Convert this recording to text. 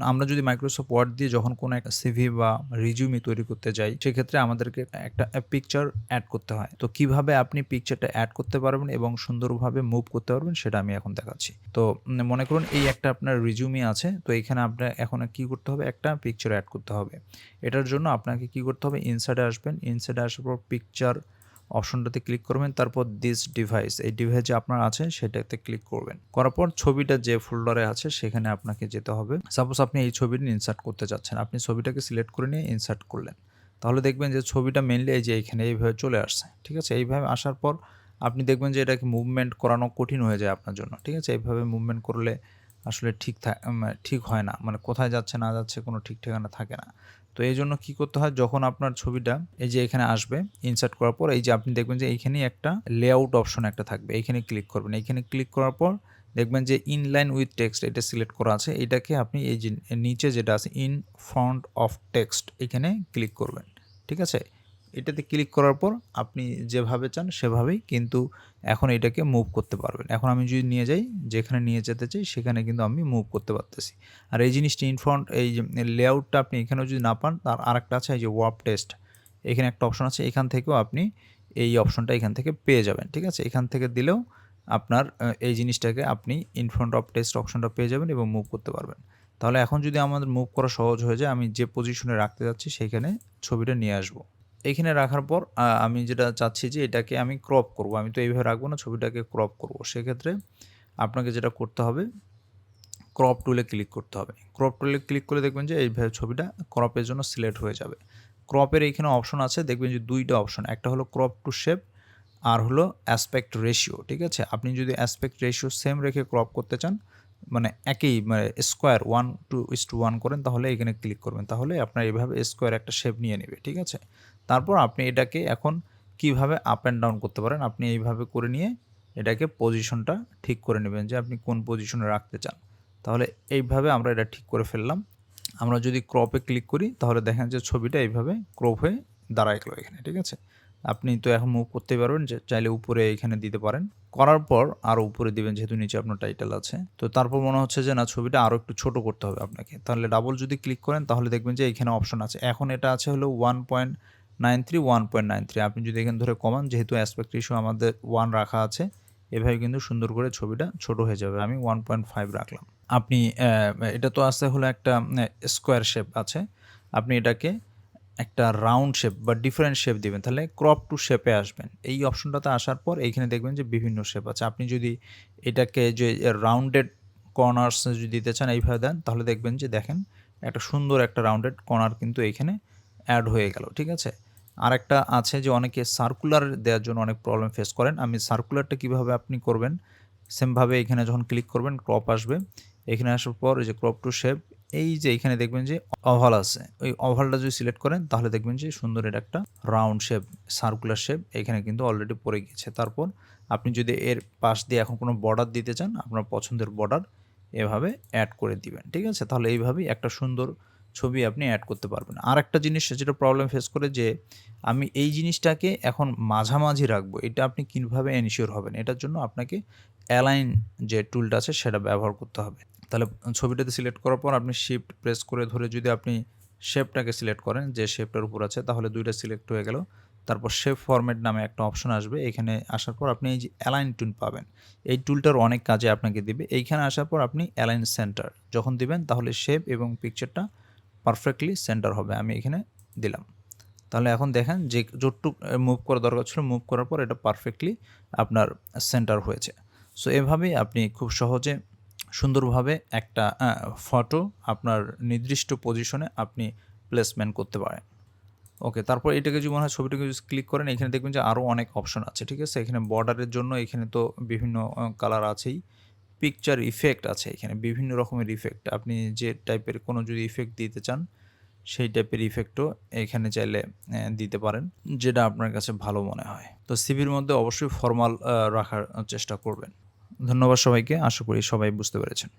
যেমন আমরা যদি মাইক্রোসফট ওয়ার্ড দিয়ে যখন কোনো একটা সিভি বা রিজিউমি তৈরি করতে যাই, সেক্ষেত্রে আমাদেরকে একটা পিকচার অ্যাড করতে হয়। তো কীভাবে আপনি পিকচারটা অ্যাড করতে পারবেন এবং সুন্দরভাবে মুভ করতে পারবেন সেটা আমি এখন দেখাচ্ছি। তো মনে করুন এই একটা আপনার রিজিউমি আছে, তো এখানে আপনার এখন কি করতে হবে? একটা পিকচার অ্যাড করতে হবে। এটার জন্য আপনাকে কি করতে হবে? ইনসাইডে আসবেন। ইনসাইডে আসার পর পিকচার অপশনটাতে ক্লিক করবেন, তারপর দিস ডিভাইস এই ডিভাইস যে আপনার আছে সেটাতে ক্লিক করবেন। করার পর ছবিটা যে ফোল্ডারে আছে সেখানে আপনাকে যেতে হবে। সাপোজ আপনি এই ছবিটি ইনসার্ট করতে চাচ্ছেন আপনি ছবিটাকে সিলেক্ট করে নিয়ে ইনসার্ট করলেন। তাহলে দেখবেন যে ছবিটা মেনলি এই যে এইখানে এইভাবে চলে আসছে, ঠিক আছে? এইভাবে আসার পর আপনি দেখবেন যে এটাকে মুভমেন্ট করানো কঠিন হয়ে যায় আপনার জন্য, ঠিক আছে? এইভাবে মুভমেন্ট করলে আসলে ঠিক ঠিক হয় না। মানে কোথায় যাচ্ছে না যাচ্ছে কোনো ঠিক ঠিকানা থাকে না। তো এই জন্য কী করতে হয়, যখন আপনার ছবিটা এই যে এখানে আসবে ইনসার্ট করার পর এই যে আপনি দেখবেন যে এইখানেই একটা লেআউট অপশন একটা থাকবে। এইখানে ক্লিক করবেন। এইখানে ক্লিক করার পর দেখবেন যে ইনলাইন উইথ টেক্সট এটা সিলেক্ট করা আছে। এটাকে আপনি এই যে নিচে যেটা আছে ইন ফ্রন্ট অফ টেক্সট এখানে ক্লিক করবেন। ঠিক আছে? এটাতে ক্লিক করার পর আপনি যেভাবে চান সেভাবেই কিন্তু এখন এটাকে মুভ করতে পারবেন। এখন আমি যদি নিয়ে যাই, যেখানে নিয়ে যেতে চাই সেখানে কিন্তু আমি মুভ করতে পারতেছি। আর এই জিনিসটি ইনফ্রন্ট এই যে লেআউটটা আপনি এখানেও যদি না পান, তার আরেকটা আছে, এই যে ওয়ার্প টেস্ট এখানে একটা অপশন আছে, এখান থেকেও আপনি এই অপশনটা এখান থেকে পেয়ে যাবেন, ঠিক আছে? এখান থেকে দিলেও আপনার এই জিনিসটাকে আপনি ইনফ্রন্ট অফ টেস্ট অপশনটা পেয়ে যাবেন এবং মুভ করতে পারবেন। তাহলে এখন যদি আমাদের মুভ করা সহজ হয়ে যায়, আমি যে পজিশনে রাখতে যাচ্ছি সেইখানে ছবিটা নিয়ে আসব। এইখানে রাখার পর আমি যেটা চাচ্ছি যে এটাকে আমি ক্রপ করব। আমি তো এইভাবে রাখব না, ছবিটাকে ক্রপ করব। সেক্ষেত্রে আপনাকে যেটা করতে হবে ক্রপ টুলে ক্লিক করতে হবে। ক্রপ টুলে ক্লিক করে দেখবেন যে এইভাবে ছবিটা ক্রপের জন্য সিলেক্ট হয়ে যাবে। ক্রপের এইখানে অপশন আছে, দেখবেন যে দুইটা অপশন একটা হলো ক্রপ টু শেপ আর হলো অ্যাসপেক্ট রেশিও ঠিক আছে? আপনি যদি অ্যাসপেক্ট রেশিও সেম রেখে ক্রপ করতে চান মানে একই মানে square one to is to one করেন, তাহলে এখানে ক্লিক করবেন। তাহলে আপনার এইভাবে স্কোয়ার একটা শেপ নিয়ে নেবে, ঠিক আছে? তারপর আপনি এটাকে এখন কীভাবে আপ অ্যান্ড ডাউন করতে পারেন, আপনি এইভাবে করে নিয়ে এটাকে পজিশনটা ঠিক করে নেবেন যে আপনি কোন পজিশনে রাখতে চান। তাহলে এইভাবে আমরা এটা ঠিক করে ফেললাম। আমরা যদি ক্রপে ক্লিক করি, তাহলে দেখেন যে ছবিটা এইভাবে ক্রপ হয়ে দাঁড়ায় গেলো এখানে, ঠিক আছে? আপনি তো এখন মুভ করতে পারবেন চাইলে উপরে এখানে দিতে পারেন। করার পর আরও উপরে দিবেন, যেহেতু নিচে আপনার টাইটেল আছে। তো তারপর মনে হচ্ছে যে, না, ছবিটা আরও একটু ছোট করতে হবে আপনাকে। তাহলে ডাবল যদি ক্লিক করেন, তাহলে দেখবেন যে, এখানে অপশন আছে। এখন এটা আছে হলো one point nine three one point nine three আপনি যদি এখানে ধরে কমান, যেহেতু অ্যাসপেক্ট রেশিও আমাদের ওয়ান রাখা আছে, এভাবে কিন্তু সুন্দর করে ছবিটা ছোট হয়ে যাবে। আমি ওয়ান পয়েন্ট ফাইভ রাখলাম। আপনি এটা তো আছে হলো একটা স্কোয়ার শেপ আছে। আপনি এটাকে একটা রাউন্ড শেপ বা ডিফারেন্ট শেপ দিবেন, তাহলে ক্রপ টু শেপে আসবেন। এই অপশনটাতে আসার পর এইখানে দেখবেন যে বিভিন্ন শেপ আছে। আপনি যদি এটাকে যে রাউন্ডেড কর্নার্স যদি দিতে চান এইভাবে দেন, তাহলে দেখবেন যে দেখেন একটা সুন্দর একটা রাউন্ডেড কর্নার কিন্তু এইখানে অ্যাড হয়ে গেল, ঠিক আছে? আর একটা আছে যে অনেকে সার্কুলার দেওয়ার জন্য অনেক প্রবলেম ফেস করেন। আমি সার্কুলারটা কীভাবে আপনি করবেন? সেমভাবে এখানে যখন ক্লিক করবেন ক্রপ আসবে। এখানে আসার পর যে ক্রপ টু শেপ এই যে এখানে দেখবেন যে অভাল আছে। ওই অভালটা যদি সিলেক্ট করেন, তাহলে দেখবেন যে সুন্দর এটা একটা রাউন্ড শেপ সার্কুলার শেপ এখানে কিন্তু অলরেডি পড়ে গিয়েছে। তারপর আপনি যদি এর পাশ দিয়ে এখন কোনো বর্ডার দিতে চান, আপনার পছন্দের বর্ডার এভাবে অ্যাড করে দিবেন, ঠিক আছে? তাহলে এইভাবেই একটা সুন্দর ছবি আপনি অ্যাড করতে পারবেন। আর একটা জিনিস যেটা প্রবলেম ফেস করে যে আমি এই জিনিসটাকে এখন মাঝামাঝি রাখব, এটা আপনি কীভাবে এনশিওর হবেন? এটার জন্য আপনাকে অ্যালাইন যে টুলটা আছে, সেটা ব্যবহার করতে হবে। তাহলে ছবিটাতে সিলেক্ট করার পর আপনি শিফট প্রেস করে ধরে যদি আপনি শেপটাকে সিলেক্ট করেন, যে শেপটার উপর আছে, তাহলে দুইটা সিলেক্ট হয়ে গেল। তারপর শেপ ফরম্যাট নামে একটা অপশন আসবে। এখানে আসার পর আপনি এই যে অ্যালাইন টুল পাবেন। এই টুলটার অনেক কাজে আপনাকে দিবে। এইখানে আসার পর আপনি অ্যালাইন সেন্টার যখন দিবেন, তাহলে শেপ এবং পিকচারটা পারফেক্টলি সেন্টার হবে। আমি এখানে দিলাম। তাহলে এখন দেখেন যে যতটুক মুভ করা দরকার ছিল মুভ করার পর এটা পারফেক্টলি আপনার সেন্টার হয়েছে। সো এভাবেই আপনি খুব সহজে সুন্দরভাবে একটা ফটো আপনার নির্দিষ্ট পজিশনে আপনি প্লেসমেন্ট করতে পারেন। ওকে তারপর এটাকে যদি মনে হয় ছবিটাকে যদি ক্লিক করেন, এখানে দেখবেন যে আরও অনেক অপশন আছে, ঠিক আছে? এখানে বর্ডারের জন্য এখানে তো বিভিন্ন কালার আছেই। পিকচার ইফেক্ট আছে এখানে, বিভিন্ন রকমের ইফেক্ট আপনি যে টাইপের কোনো যদি ইফেক্ট দিতে চান, সেই টাইপের ইফেক্টও এখানে চাইলে দিতে পারেন, যেটা আপনার কাছে ভালো মনে হয়। তো সিভির মধ্যে অবশ্যই ফর্মাল রাখার চেষ্টা করবেন। ধন্যবাদ সবাইকে। আশা করি সবাই বুঝতে পেরেছেন।